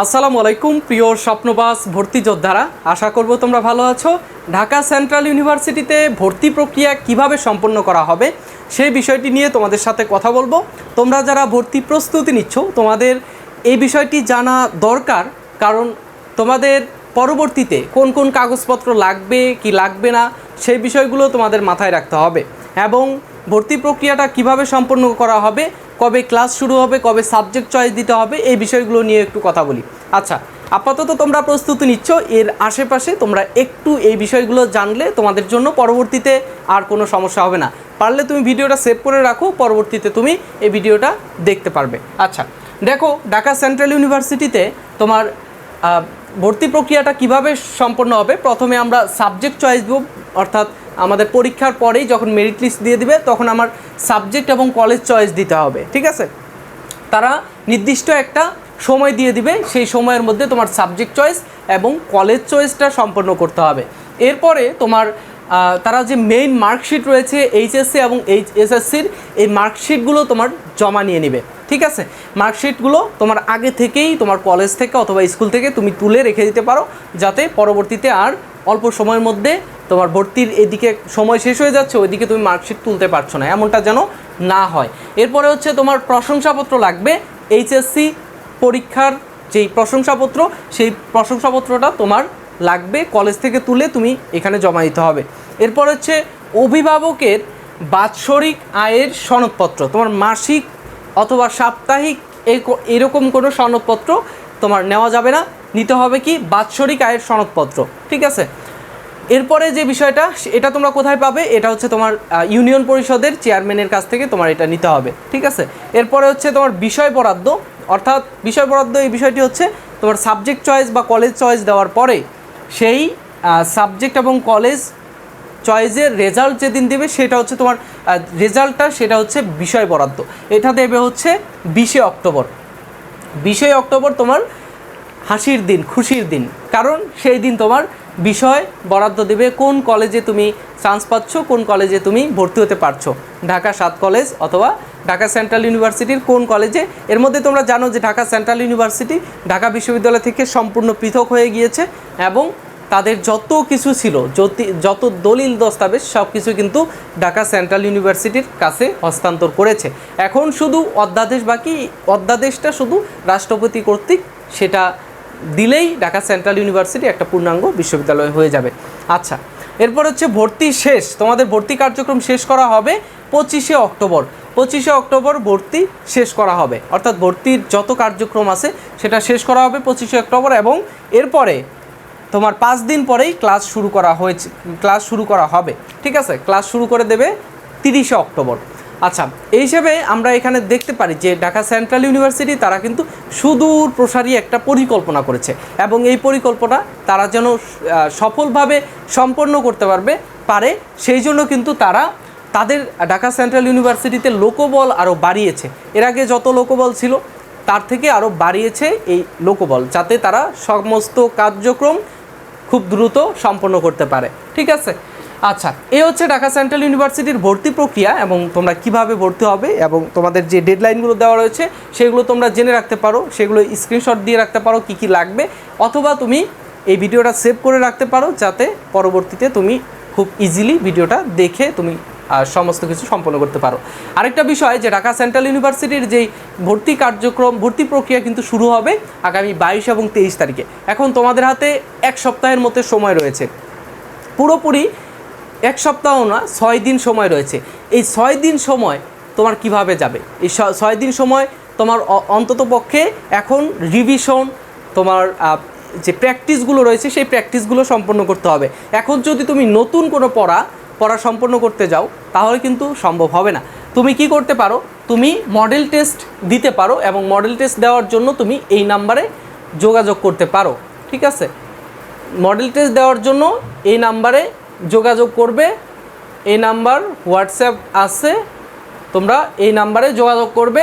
আসসালামু আলাইকুম, প্রিয় স্বপ্নবাস ভর্তি যোদ্ধারা। আশা করব তোমরা ভালো আছো। ঢাকা সেন্ট্রাল ইউনিভার্সিটিতে ভর্তি প্রক্রিয়া কীভাবে সম্পন্ন করা হবে, সেই বিষয়টি নিয়ে তোমাদের সাথে কথা বলব। তোমরা যারা ভর্তি প্রস্তুতি নিচ্ছ, তোমাদের এই বিষয়টি জানা দরকার, কারণ তোমাদের পরবর্তীতে কোন কোন কাগজপত্র লাগবে, কি লাগবে না, সেই বিষয়গুলো তোমাদের মাথায় রাখতে হবে। এবং ভর্তি প্রক্রিয়াটা কীভাবে সম্পন্ন করা হবে কবে ক্লাস শুরু হবে, কবে সাবজেক্ট চয়েস দিতে হবে, এই বিষয়গুলো নিয়ে একটু কথা বলি। আচ্ছা আপাতত তোমরা প্রস্তুতি নিচ্ছ, এর আশেপাশে তোমরা একটু এই বিষয়গুলো জানলে তোমাদের জন্য পরবর্তীতে আর কোনো সমস্যা হবে না। পারলে তুমি ভিডিওটা সেভ করে রাখো, পরবর্তীতে তুমি এই ভিডিওটা দেখতে পারবে। আচ্ছা দেখো, ঢাকা সেন্ট্রাল ইউনিভার্সিটিতে তোমার ভর্তি প্রক্রিয়াটা কীভাবে সম্পন্ন হবে? প্রথমে আমরা সাবজেক্ট চয়েস দেবো, অর্থাৎ আমাদের পরীক্ষার পরেই যখন মেরিট লিস্ট দিয়ে দিবে, তখন আমার সাবজেক্ট এবং কলেজ চয়েস দিতে হবে, ঠিক আছে? তারা নির্দিষ্ট একটা সময় দিয়ে দিবে, সেই সময়ের মধ্যে তোমার সাবজেক্ট চয়েস এবং কলেজ চয়েসটা সম্পন্ন করতে হবে। এরপরে তোমার তারা যে মেইন মার্কশিট রয়েছে এইচএসসি এবং এইচ এসএসসির এই মার্কশিটগুলো তোমার জমা নিয়ে নেবে, ঠিক আছে? মার্কশিটগুলো তোমার আগে থেকেই তোমার কলেজ থেকে অথবা স্কুল থেকে তুমি তুলে রেখে দিতে পারো, যাতে পরবর্তীতে আর অল্প সময়ের মধ্যে তোমার ভর্তির এদিকে সময় শেষ হয়ে যাচ্ছে, ওইদিকে তুমি মার্কশিট তুলতে পারছ না। এমনটা যেন না হয়। এরপরে হচ্ছে তোমার প্রশংসাপত্র লাগবে। এইচএসসি পরীক্ষার যেই প্রশংসাপত্র, সেই প্রশংসাপত্রটা তোমার লাগবে। কলেজ থেকে তুলে তুমি এখানে জমা দিতে হবে। এরপর হচ্ছে অভিভাবকের বাৎসরিক আয়ের সনদপত্র। তোমার মাসিক অথবা সাপ্তাহিক এরকম কোনো সনদপত্র তোমার নেওয়া যাবে না। নিতে হবে কি বাৎসরিক আয়ের সনদপত্র, ঠিক আছে? এরপরে যে বিষয়টা, এটা তোমরা কোথায় পাবে? এটা হচ্ছে তোমার ইউনিয়ন পরিষদের চেয়ারম্যানের কাছ থেকে তোমার এটা নিতে হবে, ঠিক আছে? এরপরে হচ্ছে তোমার বিষয় বরাদ্দ, অর্থাৎ বিষয় বরাদ্দ এই বিষয়টি হচ্ছে তোমার সাবজেক্ট চয়েস বা কলেজ চয়েস দেওয়ার পরে সেই সাবজেক্ট এবং কলেজ চয়েসের রেজাল্ট যেদিন দেবে সেটা হচ্ছে তোমার রেজাল্টটা সেটা হচ্ছে বিষয় বরাদ্দ। এটা দেবে হচ্ছে বিশে অক্টোবর। বিশে অক্টোবর তোমার হাসির দিন, খুশির দিন। কারণ সেই দিন তোমার বিষয় বরাদ্দ দেবে কোন কলেজে তুমি চান্স পাচ্ছ, কোন কলেজে তুমি ভর্তি হতে পারছ। ঢাকা সাত কলেজ অথবা ঢাকা সেন্ট্রাল ইউনিভার্সিটির কোন কলেজে এর মধ্যে তোমরা জানো যে ঢাকা সেন্ট্রাল ইউনিভার্সিটি ঢাকা বিশ্ববিদ্যালয় থেকে সম্পূর্ণ পৃথক হয়ে গিয়েছে এবং তাদের যত কিছু ছিল, যতি দলিল দস্তাবেজ সব কিছু কিন্তু ঢাকা সেন্ট্রাল ইউনিভার্সিটির কাছে হস্তান্তর করেছে। এখন শুধু অধ্যাদেশ বাকি, অধ্যাদেশটা শুধু রাষ্ট্রপতি কর্তৃক সেটা দিলেই ঢাকা সেন্ট্রাল ইউনিভার্সিটি একটা পূর্ণাঙ্গ বিশ্ববিদ্যালয় হয়ে যাবে। আচ্ছা এরপর হচ্ছে ভর্তি শেষ। তোমাদের ভর্তি কার্যক্রম শেষ করা হবে পঁচিশে অক্টোবর। পঁচিশে অক্টোবর ভর্তি শেষ করা হবে। অর্থাৎ ভর্তির যত কার্যক্রম আছে, সেটা শেষ করা হবে পঁচিশে অক্টোবর এবং এরপরে তোমার পাঁচ দিন পরেই ক্লাস শুরু করা হয়েছে, ক্লাস শুরু করা হবে। ঠিক আছে? ক্লাস শুরু করে দেবে তিরিশে অক্টোবর। আচ্ছা এই হিসেবে আমরা এখানে দেখতে পারি যে ঢাকা সেন্ট্রাল ইউনিভার্সিটি তারা কিন্তু সুদূর প্রসারী একটা পরিকল্পনা করেছে এবং এই পরিকল্পনা তারা যেন সফলভাবে সম্পন্ন করতে পারবে, পারে, সেই জন্য কিন্তু তারা তাদের ঢাকা সেন্ট্রাল ইউনিভার্সিটিতে লোকবল আরও বাড়িয়েছে। এর আগে যত লোকবল ছিল, তার থেকে আরও বাড়িয়েছে এই লোকবল, যাতে তারা সমস্ত কার্যক্রম খুব দ্রুত সম্পন্ন করতে পারে। ঠিক আছে? আচ্ছা এ হচ্ছে ঢাকা সেন্ট্রাল ইউনিভার্সিটির ভর্তি প্রক্রিয়া এবং তোমরা কীভাবে ভর্তি হবে এবং তোমাদের যে ডেডলাইনগুলো দেওয়া রয়েছে, সেগুলো তোমরা জেনে রাখতে পারো, সেগুলো স্ক্রিনশট দিয়ে রাখতে পারো কি কি লাগবে, অথবা তুমি এই ভিডিওটা সেভ করে রাখতে পারো যাতে পরবর্তীতে তুমি খুব ইজিলি ভিডিওটা দেখে তুমি সমস্ত কিছু সম্পন্ন করতে পারো। আরেকটা বিষয় যে ঢাকা সেন্ট্রাল ইউনিভার্সিটির যেই ভর্তি কার্যক্রম, ভর্তি প্রক্রিয়া কিন্তু শুরু হবে আগামী বাইশ এবং তেইশ তারিখে। এখন তোমাদের হাতে এক সপ্তাহের মতো সময় রয়েছে। পুরোপুরি এক সপ্তাহ না, ছয় দিন সময় রয়েছে। এই ছয় দিন সময় তোমার কীভাবে যাবে? এই ছয় দিন সময় তোমার অন্তত পক্ষে এখন রিভিশন তোমার যে প্র্যাকটিসগুলো রয়েছে, সেই প্র্যাকটিসগুলো সম্পন্ন করতে হবে। এখন যদি তুমি নতুন কোনো পড়া পড়া সম্পন্ন করতে যাও, তাহলে কিন্তু সম্ভব হবে না। তুমি কি করতে পারো? তুমি মডেল টেস্ট দিতে পারো এবং মডেল টেস্ট দেওয়ার জন্য তুমি এই নাম্বারে যোগাযোগ করতে পারো। ঠিক আছে? মডেল টেস্ট দেওয়ার জন্য এই নাম্বারে যোগাযোগ করবে, এই নাম্বার হোয়াটসঅ্যাপ আছে, তোমরা এই নাম্বারে যোগাযোগ করবে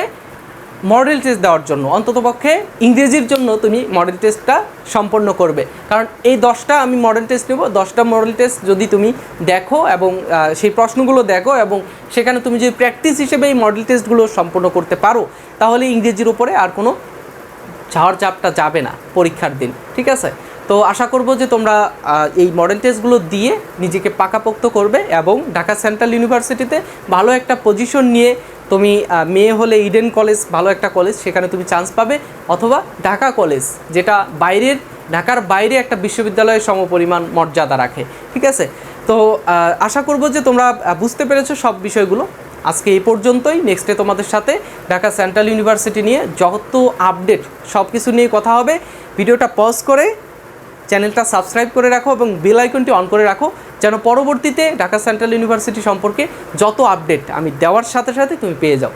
মডেল টেস্ট দেওয়ার জন্য। অন্ততপক্ষে ইংরেজির জন্য তুমি মডেল টেস্টটা সম্পন্ন করবে। কারণ এই দশটা আমি মডেল টেস্ট নেব, দশটা মডেল টেস্ট যদি তুমি দেখো এবং সেই প্রশ্নগুলো দেখো এবং সেখানে তুমি যদি প্র্যাকটিস হিসেবে এই মডেল টেস্টগুলো সম্পন্ন করতে পারো, তাহলে ইংরেজির উপরে আর কোনো ঝড় চাপটা যাবে না পরীক্ষার দিন, ঠিক আছে? তো আশা করব যে তোমরা এই মডেল টেস্টগুলো দিয়ে নিজেকে পাকাপোক্ত করবে এবং ঢাকা সেন্ট্রাল ইউনিভার্সিটিতে ভালো একটা পজিশন নিয়ে তুমি মেয়ে হলে ইডেন কলেজ ভালো একটা কলেজ সেখানে তুমি চান্স পাবে। অথবা ঢাকা কলেজ যেটা বাইরের, ঢাকার বাইরে একটা বিশ্ববিদ্যালয়ের সমপরিমাণ মর্যাদা রাখে। ঠিক আছে? তো আশা করব যে তোমরা বুঝতে পেরেছ সব বিষয়গুলো। আজকে এই পর্যন্তই। নেক্সটে তোমাদের সাথে ঢাকা সেন্ট্রাল ইউনিভার্সিটি নিয়ে যত আপডেট সব কিছু নিয়ে কথা হবে। ভিডিওটা পজ করে চ্যানেলটা সাবস্ক্রাইব করে রাখো এবং বেল আইকনটি অন করে রাখো যেন পরবর্তীতে ঢাকা সেন্ট্রাল ইউনিভার্সিটি সম্পর্কে যত আপডেট আমি দেওয়ার সাথে সাথে তুমি পেয়ে যাও।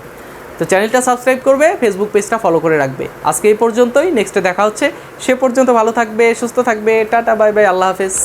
তো চ্যানেলটা সাবস্ক্রাইব করবে ফেসবুক পেজটা ফলো করে রাখবে। আজকে এই পর্যন্তই নেক্সটে দেখা হচ্ছে। সে পর্যন্ত ভালো থাকবে, সুস্থ থাকবে। টাটা বাই বাই আল্লাহ হাফেজ।